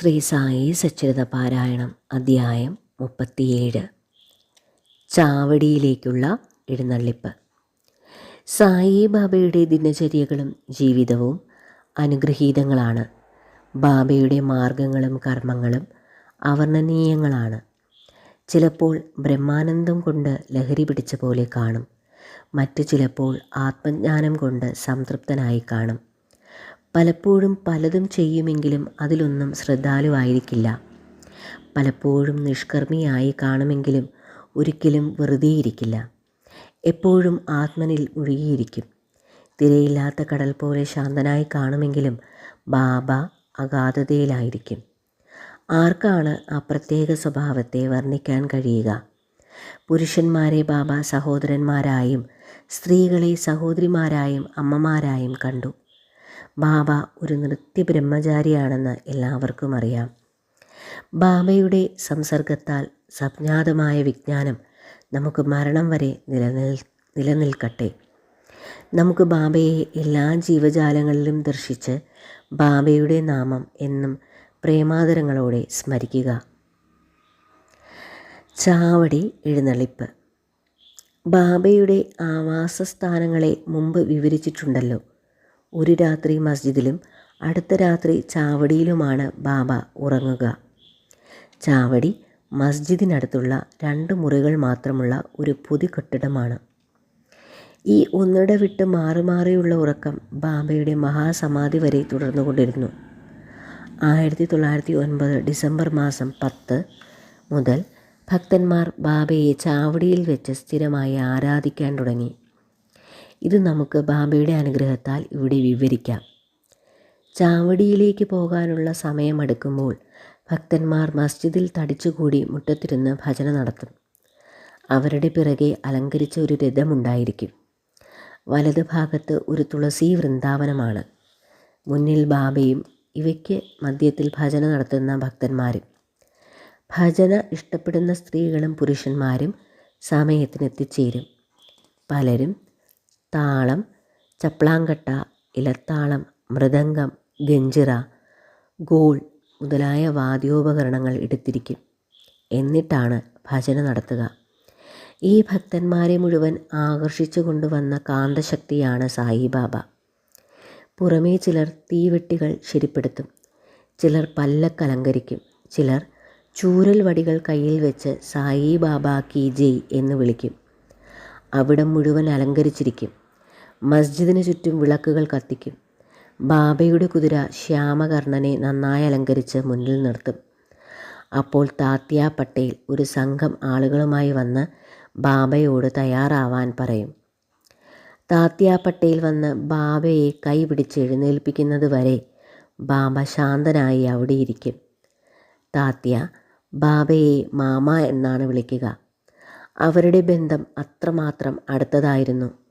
ശ്രീ സായി സച്ചരിത പാരായണം അധ്യായം മുപ്പത്തിയേഴ്. ചാവടിയിലേക്കുള്ള എഴുന്നള്ളിപ്പ്. സായി ബാബയുടെ ദിനചര്യകളും ജീവിതവും അനുഗ്രഹീതങ്ങളാണ്. ബാബയുടെ മാർഗങ്ങളും കർമ്മങ്ങളും അവർണനീയങ്ങളാണ്. ചിലപ്പോൾ ബ്രഹ്മാനന്ദം കൊണ്ട് ലഹരി പിടിച്ച പോലെ കാണും. മറ്റു ചിലപ്പോൾ ആത്മജ്ഞാനം കൊണ്ട് സംതൃപ്തനായി കാണും. പലപ്പോഴും പലതും ചെയ്യുമെങ്കിലും അതിലൊന്നും ശ്രദ്ധാലുവായിരിക്കില്ല. പലപ്പോഴും നിഷ്കർമ്മിയായി കാണുമെങ്കിലും ഒരിക്കലും വെറുതെയിരിക്കില്ല. എപ്പോഴും ആത്മനിൽ ഒഴുകിയിരിക്കും. തിരയില്ലാത്ത കടൽ പോലെ ശാന്തനായി കാണുമെങ്കിലും ബാബ അഗാധതയിലായിരിക്കും. ആർക്കാണ് ആ പ്രത്യേക സ്വഭാവത്തെ വർണിക്കാൻ കഴിയുക? പുരുഷന്മാരെ ബാബ സഹോദരന്മാരായും സ്ത്രീകളെ സഹോദരിമാരായും അമ്മമാരായും കണ്ടു. ബാബ ഒരു നൃത്യ ബ്രഹ്മചാരിയാണെന്ന് എല്ലാവർക്കും അറിയാം. ബാബയുടെ സംസർഗത്താൽ സജ്ഞാതമായ വിജ്ഞാനം നമുക്ക് മരണം വരെ നിലനിൽ നിലനിൽക്കട്ടെ. നമുക്ക് ബാബയെ എല്ലാ ജീവജാലങ്ങളിലും ദർശിച്ച് ബാബയുടെ നാമം എന്നും പ്രേമാദരങ്ങളോടെ സ്മരിക്കുക. ചാവടി എഴുന്നള്ളിപ്പ്. ബാബയുടെ ആവാസസ്ഥാനങ്ങളെ മുമ്പ് വിവരിച്ചിട്ടുണ്ടല്ലോ. ഒരു രാത്രി മസ്ജിദിലും അടുത്ത രാത്രി ചാവടിയിലുമാണ് ബാബ ഉറങ്ങുക. ചാവടി മസ്ജിദിനടുത്തുള്ള രണ്ട് മുറികൾ മാത്രമുള്ള ഒരു പൊതു കെട്ടിടമാണ് ഈ ഒന്നിട വിട്ട് മാറി മാറിയുള്ള ഉറക്കം ബാബയുടെ മഹാസമാധി വരെ തുടർന്നുകൊണ്ടിരുന്നു. ആയിരത്തി തൊള്ളായിരത്തി ഒൻപത് ഡിസംബർ മാസം പത്ത് മുതൽ ഭക്തന്മാർ ബാബയെ ചാവടിയിൽ വെച്ച് സ്ഥിരമായി ആരാധിക്കാൻ തുടങ്ങി. ഇത് നമുക്ക് ബാബയുടെ അനുഗ്രഹത്താൽ ഇവിടെ വിവരിക്കാം. ചാവടിയിലേക്ക് പോകാനുള്ള സമയമെടുക്കുമ്പോൾ ഭക്തന്മാർ മസ്ജിദിൽ തടിച്ചുകൂടി മുറ്റത്തിരുന്ന് ഭജന നടത്തും. അവരുടെ പിറകെ അലങ്കരിച്ച ഒരു രഥമുണ്ടായിരിക്കും. വലത് ഭാഗത്ത് ഒരു തുളസി വൃന്ദാവനമാണ്. മുന്നിൽ ബാബയും ഇവയ്ക്ക് മധ്യത്തിൽ ഭജന നടത്തുന്ന ഭക്തന്മാരും. ഭജന ഇഷ്ടപ്പെടുന്ന സ്ത്രീകളും പുരുഷന്മാരും സമയത്തിനെത്തിച്ചേരും. പലരും താളം ചപ്ലാങ്കട്ട ഇലത്താളം മൃദംഗം ഗഞ്ചിറ ഗോൾ മുതലായ വാദ്യോപകരണങ്ങൾ എടുത്തിരിക്കും. എന്നിട്ടാണ് ഭജന നടത്തുക. ഈ ഭക്തന്മാരെ മുഴുവൻ ആകർഷിച്ചു കൊണ്ടുവന്ന കാന്തശക്തിയാണ് സായിബാബ. പുറമേ ചിലർ തീവെട്ടികൾ ശരിപ്പെടുത്തും. ചിലർ പല്ലക്കലങ്കരിക്കും ചിലർ ചൂരൽ വടികൾ കയ്യിൽ വെച്ച് സായി ബാബ കി ജയ് എന്ന് വിളിക്കും. അവിടം മുഴുവൻ അലങ്കരിച്ചിരിക്കും. മസ്ജിദിന് ചുറ്റും വിളക്കുകൾ കത്തിക്കും. ബാബയുടെ കുതിര ശ്യാമകർണനെ നന്നായി അലങ്കരിച്ച് മുന്നിൽ നിർത്തും. അപ്പോൾ താത്യ പട്ടേൽ ഒരു സംഘം ആളുകളുമായി വന്ന് ബാബയോട് തയ്യാറാവാൻ പറയും. താത്യ പട്ടേൽ വന്ന് ബാബയെ കൈ പിടിച്ച് എഴുന്നേൽപ്പിക്കുന്നത് വരെ ബാബ ശാന്തനായി അവിടെ ഇരിക്കും. താത്യ ബാബയെ മാമ എന്നാണ് വിളിക്കുക. അവരുടെ ബന്ധം അത്രമാത്രം അടുത്തതായിരുന്നു.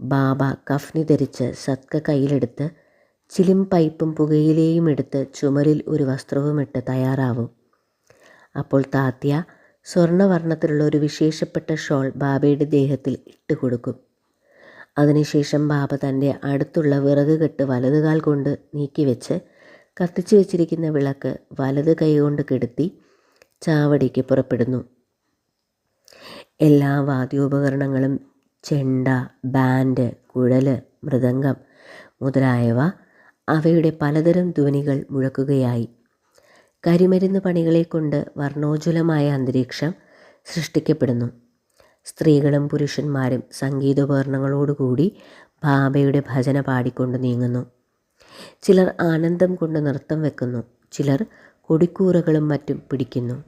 ബാബ കഫ്നി ധരിച്ച് സത്ക കയ്യിലെടുത്ത് ചിലിം പൈപ്പും പുകയിലയും എടുത്ത് ചുമരിൽ ഒരു വസ്ത്രവും ഇട്ട് തയ്യാറാവും. അപ്പോൾ താത്യ സ്വർണവർണത്തിലുള്ള ഒരു വിശേഷപ്പെട്ട ഷോൾ ബാബയുടെ ദേഹത്തിൽ ഇട്ട് കൊടുക്കും അതിനുശേഷം ബാബ തന്റെ അടുത്തുള്ള വിറക് കെട്ട് വലതുകാൽ കൊണ്ട് നീക്കിവെച്ച് കത്തിച്ചു വെച്ചിരിക്കുന്ന വിളക്ക് വലത് കൈകൊണ്ട് കെടുത്തി ചാവടിക്ക് പുറപ്പെടുന്നു. എല്ലാ വാദ്യോപകരണങ്ങളും ചെണ്ട ബാൻഡ് കുഴൽ മൃദംഗം മുതലായവ അവയുടെ പലതരം ധ്വനികൾ മുഴക്കുകയായി. കരിമരുന്ന് പണികളെ കൊണ്ട് വർണോജ്വലമായ അന്തരീക്ഷം സൃഷ്ടിക്കപ്പെടുന്നു. സ്ത്രീകളും പുരുഷന്മാരും സംഗീതോപകരണങ്ങളോടുകൂടി ബാബയുടെ ഭജന പാടിക്കൊണ്ട് നീങ്ങുന്നു. ചിലർ ആനന്ദം കൊണ്ട് നൃത്തം വെക്കുന്നു. ചിലർ കൊടിക്കൂറകളും മറ്റും പിടിക്കുന്നു.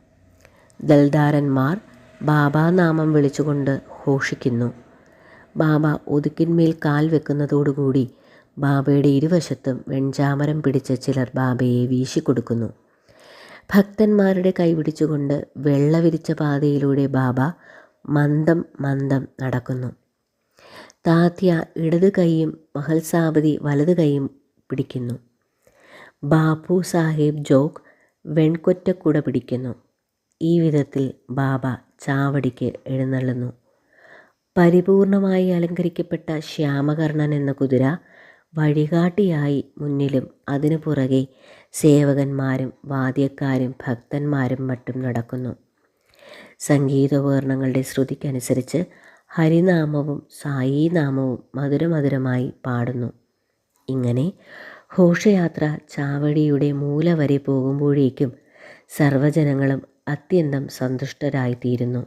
ദൽദാരന്മാർ ബാബാനാമം വിളിച്ചുകൊണ്ട് ഘോഷിക്കുന്നു. ബാബ ഒതുക്കിന്മേൽ കാൽ വെക്കുന്നതോടുകൂടി ബാബയുടെ ഇരുവശത്തും വെൺചാമരം പിടിച്ച ചിലർ ബാബയെ വീശിക്കൊടുക്കുന്നു. ഭക്തന്മാരുടെ കൈപിടിച്ചുകൊണ്ട് വെള്ളവിരിച്ച പാതയിലൂടെ ബാബ മന്ദം മന്ദം നടക്കുന്നു. താത്യ ഇടത് കൈയും മഹൽസാബതി വലത് കൈയും പിടിക്കുന്നു. ബാപ്പു സാഹിബ് ജോഗ് വെൺകൊറ്റക്കുട പിടിക്കുന്നു. ഈ വിധത്തിൽ ബാബ ചാവടിക്ക് എഴുന്നള്ളുന്നു. പരിപൂർണമായി അലങ്കരിക്കപ്പെട്ട ശ്യാമകർണൻ എന്ന കുതിര വഴികാട്ടിയായി മുന്നിലും അതിനു പുറകെ സേവകന്മാരും വാദ്യക്കാരും ഭക്തന്മാരും മറ്റും നടക്കുന്നു. സംഗീതോപകരണങ്ങളുടെ ശ്രുതിക്കനുസരിച്ച് ഹരിനാമവും സായിനാമവും മധുരമധുരമായി പാടുന്നു. ഇങ്ങനെ ഘോഷയാത്ര ചാവടിയുടെ മൂല വരെ പോകുമ്പോഴേക്കും സർവജനങ്ങളും അത്യന്തം സന്തുഷ്ടരായിത്തീരുന്നു.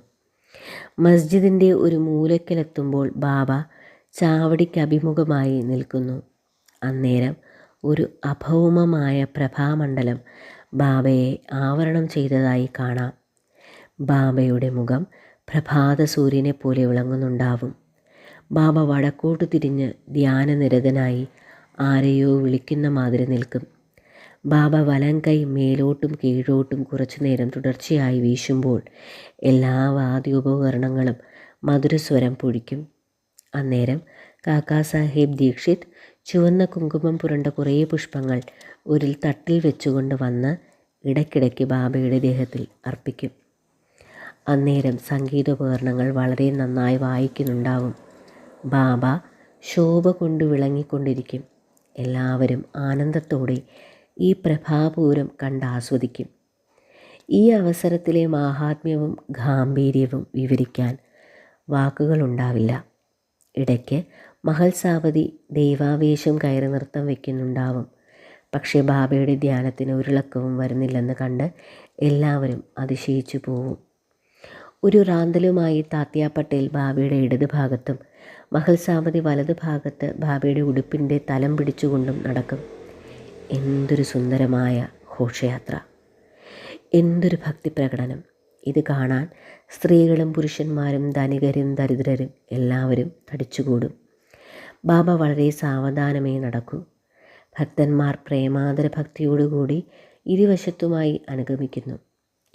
മസ്ജിദിന്റെ ഒരു മൂലക്കിലെത്തുമ്പോൾ ബാബ ചാവടിക്ക് അഭിമുഖമായി നിൽക്കുന്നു. അന്നേരം ഒരു അഭൗമമായ പ്രഭാമണ്ഡലം ബാബയെ ആവരണം ചെയ്തതായി കാണാം. ബാബയുടെ മുഖം പ്രഭാത സൂര്യനെ പോലെ വിളങ്ങുന്നുണ്ടാവും. ബാബ വടക്കോട്ട് തിരിഞ്ഞ് ധ്യാനനിരതനായി ആരെയോ വിളിക്കുന്ന മാതിരി നിൽക്കും. ബാബ വലം കൈ മേലോട്ടും കീഴോട്ടും കുറച്ചു നേരം തുടർച്ചയായി വീശുമ്പോൾ എല്ലാ വാദ്യോപകരണങ്ങളും മധുരസ്വരം പൊഴിക്കും. അന്നേരം കാക്കാ സാഹിബ് ദീക്ഷിത് ചുവന്ന കുങ്കുമം പുരണ്ട കുറേ പുഷ്പങ്ങൾ ഒരു തട്ടിൽ വെച്ചുകൊണ്ട് വന്ന് ഇടയ്ക്കിടയ്ക്ക് ബാബയുടെ ദേഹത്തിൽ അർപ്പിക്കും. അന്നേരം സംഗീതോപകരണങ്ങൾ വളരെ നന്നായി വായിക്കുന്നുണ്ടാവും. ബാബ ശോഭ കൊണ്ട് വിളങ്ങിക്കൊണ്ടിരിക്കും. എല്ലാവരും ആനന്ദത്തോടെ ഈ പ്രഭാപൂരം കണ്ടാസ്വദിക്കും. ഈ അവസരത്തിലെ മാഹാത്മ്യവും ഗാംഭീര്യവും വിവരിക്കാൻ വാക്കുകളുണ്ടാവില്ല. ഇടയ്ക്ക് മഹൽസാവതി ദൈവാവേശം കയറി നൃത്തം വയ്ക്കുന്നുണ്ടാവും പക്ഷേ ബാബയുടെ ധ്യാനത്തിന് ഒരിളക്കവും വരുന്നില്ലെന്ന് കണ്ട് എല്ലാവരും അതിശയിച്ചു പോവും. ഒരു റാന്തലുമായി താത്യ പട്ടേൽ ബാബയുടെ ഇടതുഭാഗത്തും മഹൽസാവതി വലതുഭാഗത്ത് ബാബയുടെ ഉടുപ്പിന്റെ തലം പിടിച്ചുകൊണ്ടും നടക്കും. എന്തൊരു സുന്ദരമായ ഘോഷയാത്ര. എന്തൊരു ഭക്തി പ്രകടനം. ഇത് കാണാൻ സ്ത്രീകളും പുരുഷന്മാരും ധനികരും ദരിദ്രരും എല്ലാവരും തടിച്ചുകൂടും. ബാബ വളരെ സാവധാനമേ നടക്കൂ. ഭക്തന്മാർ പ്രേമാദര ഭക്തിയോടുകൂടി ഇരുവശത്തുമായി അനുഗമിക്കുന്നു.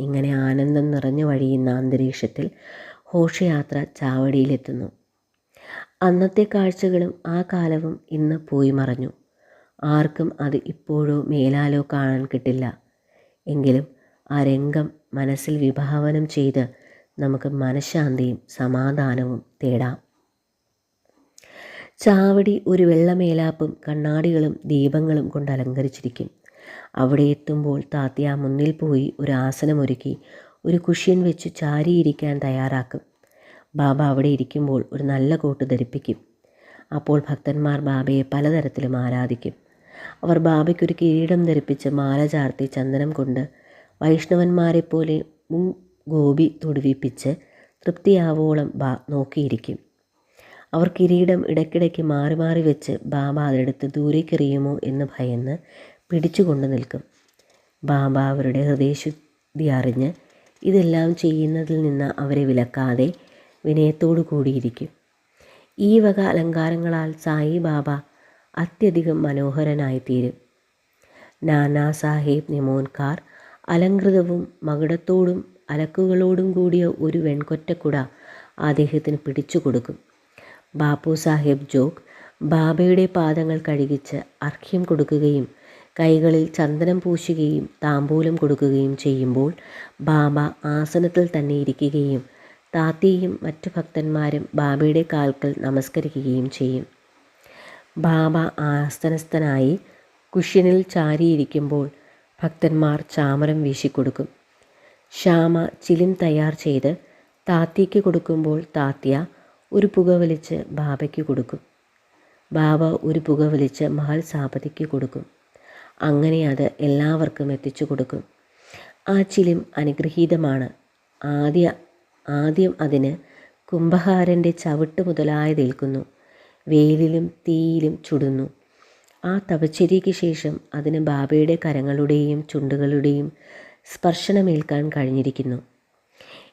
ഇങ്ങനെ ആനന്ദം നിറഞ്ഞു വഴിയുന്ന അന്തരീക്ഷത്തിൽ ഘോഷയാത്ര ചാവടിയിലെത്തുന്നു. അന്നത്തെ കാഴ്ചകളും ആ കാലവും ഇന്ന് പോയി മറഞ്ഞു. ആർക്കും അത് ഇപ്പോഴോ മേലാലോ കാണാൻ കിട്ടില്ല. എങ്കിലും ആ രംഗം മനസ്സിൽ വിഭാവനം ചെയ്ത് നമുക്ക് മനഃശാന്തിയും സമാധാനവും തേടാം. ചാവടി ഒരു വെള്ളമേലാപ്പും കണ്ണാടികളും ദീപങ്ങളും കൊണ്ട് അലങ്കരിച്ചിരിക്കും. അവിടെ എത്തുമ്പോൾ താത്യ മുന്നിൽ പോയി ഒരു ആസനമൊരുക്കി ഒരു കുഷ്യൻ വെച്ച് ചാരിയിരിക്കാൻ തയ്യാറാക്കും. ബാബ അവിടെ ഇരിക്കുമ്പോൾ ഒരു നല്ല കോട്ട് ധരിപ്പിക്കും. അപ്പോൾ ഭക്തന്മാർ ബാബയെ പലതരത്തിലും ആരാധിക്കും. അവർ ബാബയ്ക്കൊരു കിരീടം ധരിപ്പിച്ച് മാല ചാർത്തി ചന്ദനം കൊണ്ട് വൈഷ്ണവന്മാരെ പോലെ മുൻ ഗോപി തൊടുവിപ്പിച്ച് തൃപ്തിയാവോളം ബാ നോക്കിയിരിക്കും. അവർ കിരീടം ഇടയ്ക്കിടയ്ക്ക് മാറി മാറി വെച്ച് ബാബ അതെടുത്ത് ദൂരേക്കെറിയുമോ എന്ന് ഭയന്ന് പിടിച്ചുകൊണ്ട് നിൽക്കും. ബാബ അവരുടെ ഹൃദയശുദ്ധി അറിഞ്ഞ് ഇതെല്ലാം ചെയ്യുന്നതിൽ നിന്ന് അവരെ വിലക്കാതെ വിനയത്തോടു കൂടിയിരിക്കും ഈ വക അലങ്കാരങ്ങളാൽ സായി ബാബ അത്യധികം മനോഹരനായിത്തീരും. നാനാ സാഹേബ് നിമോൻകാർ അലങ്കൃതവും മകുടത്തോടും അലക്കുകളോടും കൂടിയ ഒരു വെൺകൊറ്റക്കുട അദ്ദേഹത്തിന് പിടിച്ചു കൊടുക്കും ബാപ്പു സാഹേബ് ജോഗ് ബാബയുടെ പാദങ്ങൾ കഴുകിച്ച് അർഹ്യം കൊടുക്കുകയും കൈകളിൽ ചന്ദനം പൂശുകയും താമ്പൂലം കൊടുക്കുകയും ചെയ്യുമ്പോൾ ബാബ ആസനത്തിൽ തന്നെ ഇരിക്കുകയും താത്തിയും മറ്റു ഭക്തന്മാരും ബാബയുടെ കാൽക്കൽ നമസ്കരിക്കുകയും ചെയ്യും. ബാബ ആസ്തനസ്ഥനായി കുഷ്യനിൽ ചാരിയിരിക്കുമ്പോൾ ഭക്തന്മാർ ചാമരം വീശിക്കൊടുക്കും. ശ്യാമ ചിലിം തയ്യാർ ചെയ്ത് താത്തിക്ക് കൊടുക്കുമ്പോൾ താത്തിയ ഒരു പുക വലിച്ച് ബാബയ്ക്ക് കൊടുക്കും. ബാബ ഒരു പുക വലിച്ച് മഹൽ സാപതിക്ക് കൊടുക്കും. അങ്ങനെ അത് എല്ലാവർക്കും എത്തിച്ചു കൊടുക്കും. ആ ചിലിം അനുഗ്രഹീതമാണ്. ആദ്യ ആദ്യം അതിന് കുംഭഹാരന്റെ ചവിട്ട് മുതലായതേൽക്കുന്നു. വെയിലിലും തീയിലും ചുടുന്നു. ആ തപച്ചര്യയ്ക്ക് ശേഷം അതിന് ബാബയുടെ കരങ്ങളുടെയും ചുണ്ടുകളുടെയും സ്പർശനമേൽക്കാൻ കഴിഞ്ഞിരിക്കുന്നു.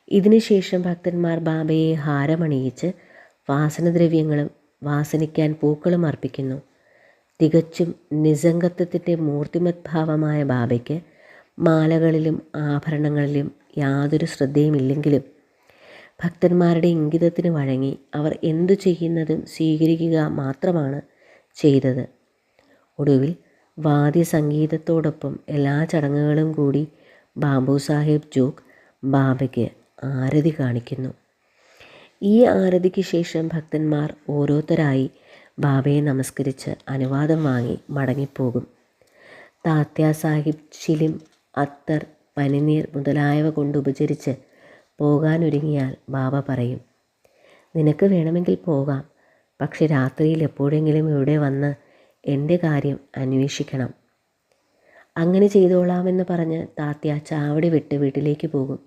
ഇതിനുശേഷം ഭക്തന്മാർ ബാബയെ ഹാരമണിയിച്ച് വാസനദ്രവ്യങ്ങളും വാസനിക്കാൻ പൂക്കളും അർപ്പിക്കുന്നു. തികച്ചും നിസംഗത്വത്തിന്റെ മൂർത്തിമത്ഭാവമായ ബാബയ്ക്ക് മാലകളിലും ആഭരണങ്ങളിലും യാതൊരു ശ്രദ്ധയുമില്ലെങ്കിലും ഭക്തന്മാരുടെ ഇംഗിതത്തിന് വഴങ്ങി അവർ എന്തു ചെയ്യുന്നതും സ്വീകരിക്കുക മാത്രമാണ് ചെയ്തത്. ഒടുവിൽ വാദ്യസംഗീതത്തോടൊപ്പം എല്ലാ ചടങ്ങുകളും കൂടി ബാബു സാഹിബ് ജോഗ് ബാബയ്ക്ക് ആരതി കാണിക്കുന്നു. ഈ ആരതിക്ക് ശേഷം ഭക്തന്മാർ ഓരോരുത്തരായി ബാബയെ നമസ്കരിച്ച് അനുവാദം വാങ്ങി മടങ്ങിപ്പോകും. താത്യ സാഹിബ് ചിലിം അത്തർ പനിനീർ മുതലായവ കൊണ്ട് ഉപചരിച്ച് പോകാനൊരുങ്ങിയാൽ ബാബ പറയും നിനക്ക് വേണമെങ്കിൽ പോകാം പക്ഷെ രാത്രിയിൽ എപ്പോഴെങ്കിലും ഇവിടെ വന്ന് എന്റെ കാര്യം അന്വേഷിക്കണം. അങ്ങനെ ചെയ്തോളാമെന്ന് പറഞ്ഞ് താത്യ ചാവടി വിട്ട് വീട്ടിലേക്ക് പോകും.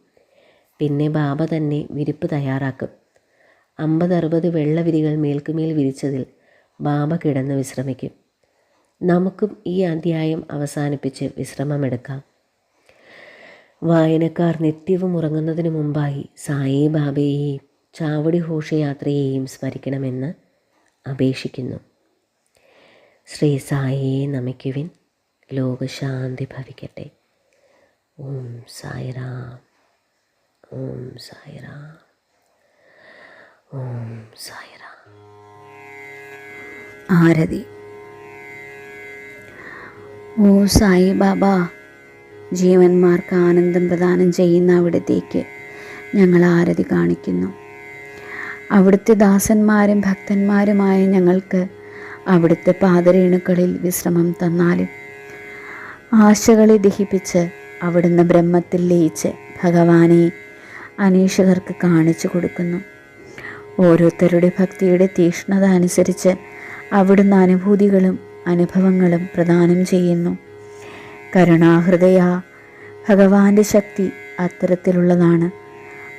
പിന്നെ ബാബ തന്നെ വിരിപ്പ് തയ്യാറാക്കും. അമ്പത് അറുപത് വെള്ളവിരികൾ മേൽക്കുമേൽ വിരിച്ചതിൽ ബാബ കിടന്ന് വിശ്രമിക്കും. നമുക്കും ഈ അധ്യായം അവസാനിപ്പിച്ച് വിശ്രമമെടുക്കാം. വായനക്കാർ നിത്യവും ഉറങ്ങുന്നതിന് മുമ്പായി സായി ബാബയെയും ചാവടി ഘോഷയാത്രയെയും സ്മരിക്കണമെന്ന് അപേക്ഷിക്കുന്നു. ശ്രീ സായിയെ നമിക്കുവിൻ. ലോകശാന്തി ഭവിക്കട്ടെ. ഓം സായിറാം. ഓം സായിറാം. ഓം സായിറാം. ആരതി. ഓ സായി ബാബ ജീവന്മാർക്ക് ആനന്ദം പ്രദാനം ചെയ്യുന്ന അവിടത്തേക്ക് ഞങ്ങൾ ആരതി കാണിക്കുന്നു. അവിടുത്തെ ദാസന്മാരും ഭക്തന്മാരുമായ ഞങ്ങൾക്ക് അവിടുത്തെ പാതരേണുക്കളിൽ വിശ്രമം തന്നാലും ആശകളെ ദഹിപ്പിച്ച് അവിടുന്ന് ബ്രഹ്മത്തിൽ ലയിച്ച് ഭഗവാനെ അനേഷകർക്ക് കാണിച്ചു കൊടുക്കുന്നു. ഓരോരുത്തരുടെ ഭക്തിയുടെ തീക്ഷ്ണത അനുസരിച്ച് അവിടുന്ന് അനുഭൂതികളും അനുഭവങ്ങളും പ്രദാനം ചെയ്യുന്നു. കരുണാഹൃദയ. ഭഗവാന്റെ ശക്തി അത്തരത്തിലുള്ളതാണ്.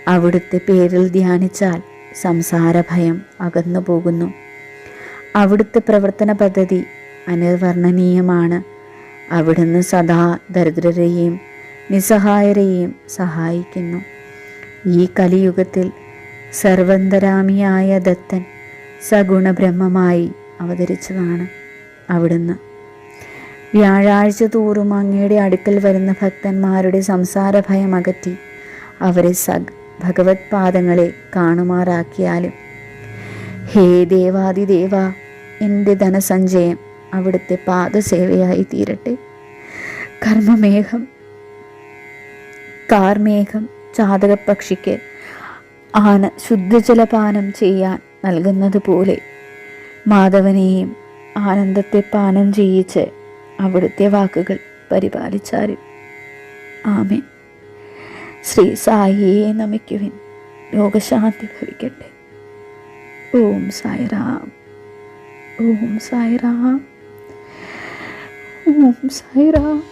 അവിടുത്തെ പേരിൽ ധ്യാനിച്ചാൽ സംസാര ഭയം അകന്നു പോകുന്നു അവിടുത്തെ പ്രവർത്തന പദ്ധതി അനിർവർണനീയമാണ്. അവിടുന്ന് സദാ ദരിദ്രരെയും നിസ്സഹായരെയും സഹായിക്കുന്നു. ഈ കലിയുഗത്തിൽ സർവന്തരാമിയായ ദത്തൻ സഗുണബ്രഹ്മമായി അവതരിച്ചതാണ് അവിടുന്ന്. വ്യാഴാഴ്ച തോറും അങ്ങയുടെ അടുക്കൽ വരുന്ന ഭക്തന്മാരുടെ സംസാര ഭയം അകറ്റി അവരെ സഗ് ഭഗവത് പാദങ്ങളെ കാണുമാറാക്കിയാലും. ഹേ ദേവാദിദേവ എന്റെ ധനസഞ്ചയം അവിടുത്തെ പാദസേവയായി തീരട്ടെ. കർമ്മമേഘം കാർമേഘം ചാതകപ്പക്ഷിക്ക് ആന ശുദ്ധജലപാനം ചെയ്യാൻ നൽകുന്നത് പോലെ മാധവനെയും ആനന്ദത്തെ പാനം ചെയ്യിച്ച് അവിടുത്തെ വാക്കുകൾ പരിപാലിച്ചാലും. ആമേ ശ്രീ സായിയെ നമിക്കുവിൻ. രോഗശാന്തി ഭവിക്കട്ടെ. ഓം സായിറാം. ഓം സായിറാം. ഓം സായിറാം.